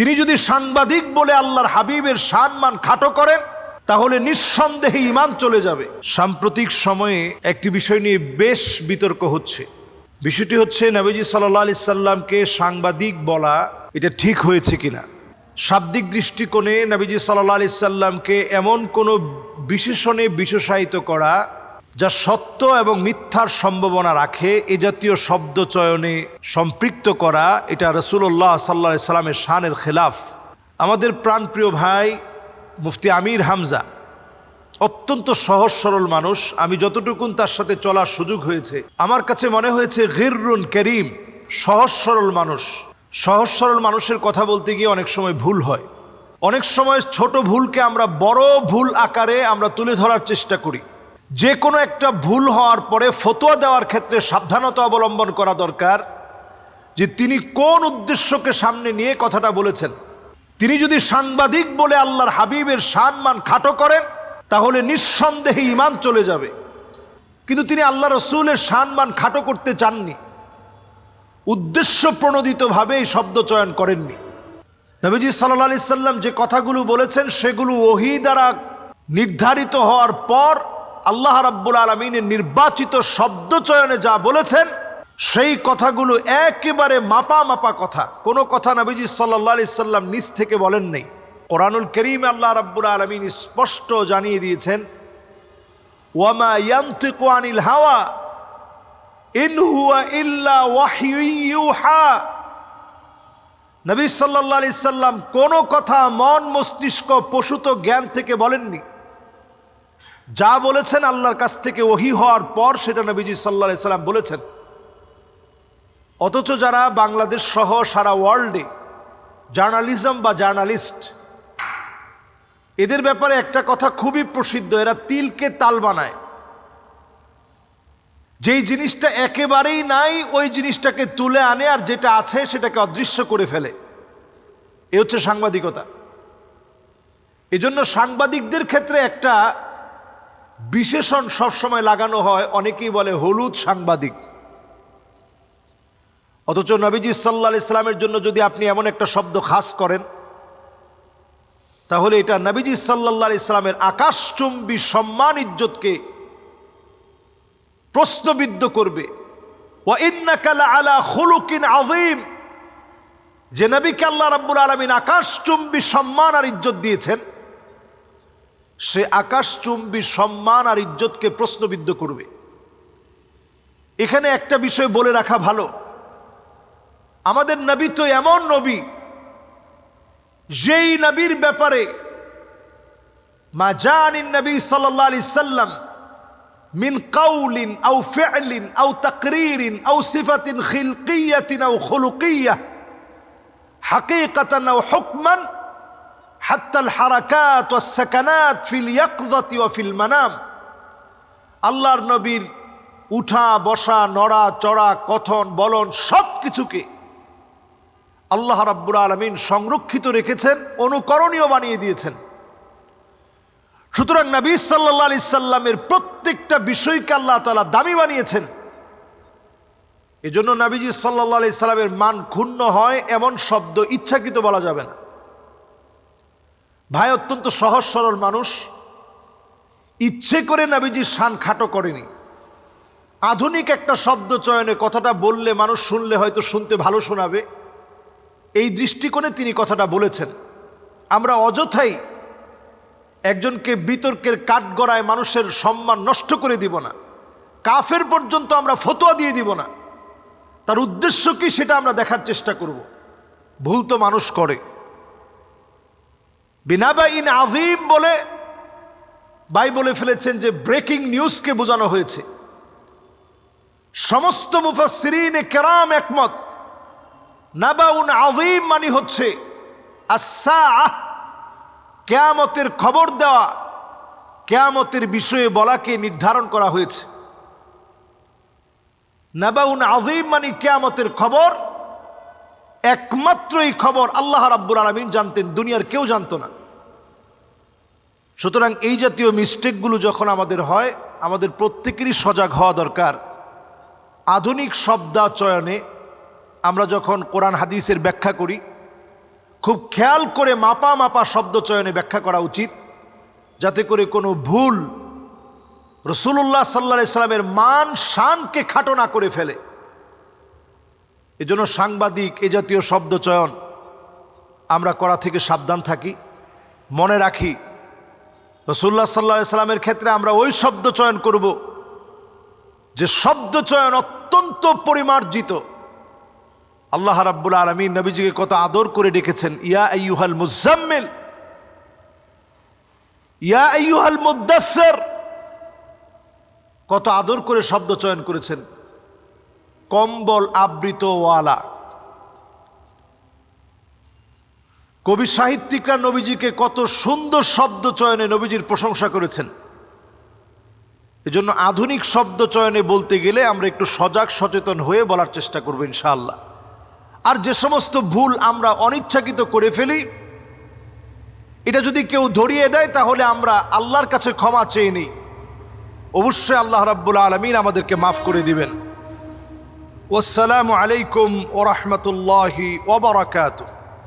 তিনি যদি সাংবাদিক বলে আল্লাহর হাবিবের সম্মান খাটো করেন, তাহলে নিঃসন্দেহে ইমান চলে যাবে। সাম্প্রতিক সময়ে একটি বিষয় নিয়ে বেশ বিতর্ক হচ্ছে। বিষয়টি হচ্ছে, নবীজি সাল্লা আলি সাল্লামকে সাংবাদিক বলা এটা ঠিক হয়েছে কিনা? শাব্দিক দৃষ্টিকোণে নবীজি সাল্লা আলি সাল্লামকে এমন কোনো বিশেষণে বিশেষায়িত করা যা সত্য এবং মিথ্যার সম্ভাবনা রাখে, এ জাতীয় শব্দ চয়নে সম্পৃক্ত করা, এটা রসুল্লাহ সাল্লা সাল্লামের শানের খেলাফ। আমাদের প্রাণপ্রিয় ভাই মুফতি আমির হামজা, অত্যন্ত সহজ সরল মানুষ, আমি যতটুকুন তার সাথে চলার সুযোগ হয়েছে, আমার কাছে মনে হয়েছে গিররুন করিম, সহজ সরল মানুষ। সহজ সরল মানুষের কথা বলতে গিয়ে অনেক সময় ভুল হয়। অনেক সময় ছোট ভুলকে আমরা বড় ভুল আকারে আমরা তুলে ধরার চেষ্টা করি। যে কোনো একটা ভুল হওয়ার পরে ফতোয়া দেওয়ার ক্ষেত্রে সাবধানতা অবলম্বন করা দরকার যে তিনি কোন উদ্দেশ্যকে সামনে নিয়ে কথাটা বলেছেন। তিনি যদি সাংবাদিক বলে আল্লাহর হাবিবের সম্মান খাটো করেন, তাহলে নিঃসন্দেহে ইমান চলে যাবে। কিন্তু তিনি আল্লাহ রসুলের সম্মান খাটো করতে চাননি। উদ্দেশ্য প্রণোদিতভাবে এই শব্দ চয়ন করেননি। নবীজি সাল্লা সাল্লাম যে কথাগুলো বলেছেন, সেগুলো ওহি দ্বারা নির্ধারিত হওয়ার পর আল্লাহ রাব্বুল আলমিনের নির্বাচিত শব্দ চয়নে যা বলেছেন, সেই কথাগুলো একেবারে মাপা মাপা কথা। কোনো কথা নবীজি সাল্লাহ আলি সাল্লাম নিজ থেকে বলেন নেই। কোরআনুল করিম আল্লাহ রাব্বুল আলমিন স্পষ্ট জানিয়ে দিয়েছেন, ওয়ামা ইয়ান্তিকু আনিল হাওয়া, ইন ইল্লা ওয়াহিউহা নবী সাল্লাহ আলি সাল্লাম কোনো কথা মন মস্তিষ্ক, পশুত জ্ঞান থেকে বলেননি। যা বলেছেন আল্লাহর কাছ থেকে ওহি হওয়ার পর সেটা নবীজি সাল্লাহ আলি সাল্লাম বলেছেন। অথচ যারা বাংলাদেশ সহ সারা ওয়ার্ল্ডে জার্নালিজম বা জার্নালিস্ট, এদের ব্যাপারে একটা কথা খুবই প্রসিদ্ধ, এরা তিলকে তাল বানায়। যেই জিনিসটা একেবারেই নাই, ওই জিনিসটাকে তুলে আনে আর যেটা আছে সেটাকে অদৃশ্য করে ফেলে। এ হচ্ছে সাংবাদিকতা। এজন্য সাংবাদিকদের ক্ষেত্রে একটা বিশেষণ সবসময় লাগানো হয়, অনেকেই বলে হলুদ সাংবাদিক। অথচ নবীজি সাল্লা ইসলামের জন্য যদি আপনি এমন একটা শব্দ খাস করেন, তাহলে এটা নবীজি সাল্লা ইসলামের আকাশচুম্বী সম্মান ইজ্জতকে প্রশ্নবিদ্ধ করবে। আলা যে নবীকে আল্লাহ রাব্বুল আলামিন আকাশচুম্বী সম্মান আর ইজ্জত দিয়েছেন সে আকাশচুম্বী সম্মান আর ইজ্জতকে প্রশ্নবিদ্ধ করবে। এখানে একটা বিষয় বলে রাখা ভালো। আমাদের নবী তো এমন নবী, যেই নবীর ব্যাপারে মা জানিন নবী সাল্লা আলি সাল্লাম মিন কাউলিন আউ ফেলিন আউ তকরিরিন আউ সিফাতিন খিলকিয়াতিন আউ হাকে হাকিকাতান আউ হুকমান হাত্তাল হারাকাত ও সাকানাত ফিল ইয়াকদতি ও ফিল মানাম। আল্লাহর নবীর উঠা, বসা, নড়া, চড়া, কথন, বলন সব কিছুকে আল্লাহ রাব্বুর আলমিন সংরক্ষিত রেখেছেন, অনুকরণীয় বানিয়ে দিয়েছেন। সুতরাং নবী সাল্লা আলি সাল্লামের প্রত্যেকটা বিষয়কে আল্লাহ তালা দামি বানিয়েছেন। এজন্য নাবিজি সাল্লা আলি সাল্লামের মান ক্ষুণ্ণ হয়, এমন শব্দ ইচ্ছাকৃত বলা যাবে না। ভাই, অত্যন্ত সহজ সরল মানুষ। ইচ্ছে করে নাবিজি শান খাটো করেনি। আধুনিক একটা শব্দ চয়নে কথাটা বললে মানুষ শুনলে হয়তো শুনতে ভালো শোনাবে। এই দৃষ্টিকোণে তিনি কথাটা বলেছেন, আমরা অযথাই একজনকে বিতর্কের কাঠগড়ায় মানুষের সম্মান নষ্ট করে দিব না। কাফের পর্যন্ত আমরা ফতোয়া দিয়ে দিব না। তার উদ্দেশ্য কি সেটা আমরা দেখার চেষ্টা করব। ভুল তো মানুষ করে। বিনাবা ইন আজিম বলে বাই বলে ফেলেছেন যে ব্রেকিং নিউজকে বোঝানো হয়েছে। সমস্ত মুফাসরিন কেরাম একমত। নাবাউন আজিম মানে হচ্ছে আসা আহ কেয়ামতের খবর দেওয়া, কেয়ামতের বিষয়ে বলাকে নির্ধারণ করা হয়েছে। নাবাউন আজিম মানে কেয়ামতের খবর একমাত্র এই খবর আল্লাহ রাব্বুল আলমিন জানতেন, দুনিয়ার কেউ জানতো না। সুতরাং এই জাতীয় মিস্টেকগুলো যখন আমাদের হয়, আমাদের প্রত্যেকেরই সজাগ হওয়া দরকার। আধুনিক শব্দাচয়নে আমরা যখন কোরআন হাদিসের ব্যাখ্যা করি, খুব খেয়াল করে মাপা মাপা শব্দ চয়নে ব্যাখ্যা করা উচিত, যাতে করে কোনো ভুল রসুল্লাহ সাল্লা ইসলামের মান, শানকে খাটো না করে ফেলে। এজন্য সাংবাদিক, এ জাতীয় শব্দ চয়ন আমরা করা থেকে সাবধান থাকি, মনে রাখি রসুল্লাহ সাল্লা সাল্লামের ক্ষেত্রে আমরা ওই শব্দ চয়ন করব যে শব্দ চয়ন অত্যন্ত পরিমার্জিত। আল্লাহ রাব্বুল আলমী নবীজিকে কত আদর করে ডেকেছেন, ইয়া আইয়ুহাল মুজাম্মিল ইয়া আইয়ুহাল মুদাসসির। কত আদর করে শব্দ চয়ন করেছেন। কম্বল আবৃত কবি সাহিত্যিকরা নবীজিকে কত সুন্দর শব্দ চয়নে নবীজির প্রশংসা করেছেন। এজন্য আধুনিক শব্দ চয়নে বলতে গেলে আমরা একটু সজাগ, সচেতন হয়ে বলার চেষ্টা করব ইনশাআল্লাহ। আর যে সমস্ত ভুল আমরা অনিচ্ছাকৃত করে ফেলি, এটা যদি কেউ ধরিয়ে দেয়, তাহলে আমরা আল্লাহর কাছে ক্ষমা চেয়ে নিই। অবশ্যই আল্লাহ রাব্বুল আলমিন আমাদেরকে মাফ করে দিবেন। ওসালামু আলাইকুম ওরহমতুল্লাহি ওবরাকাতুহ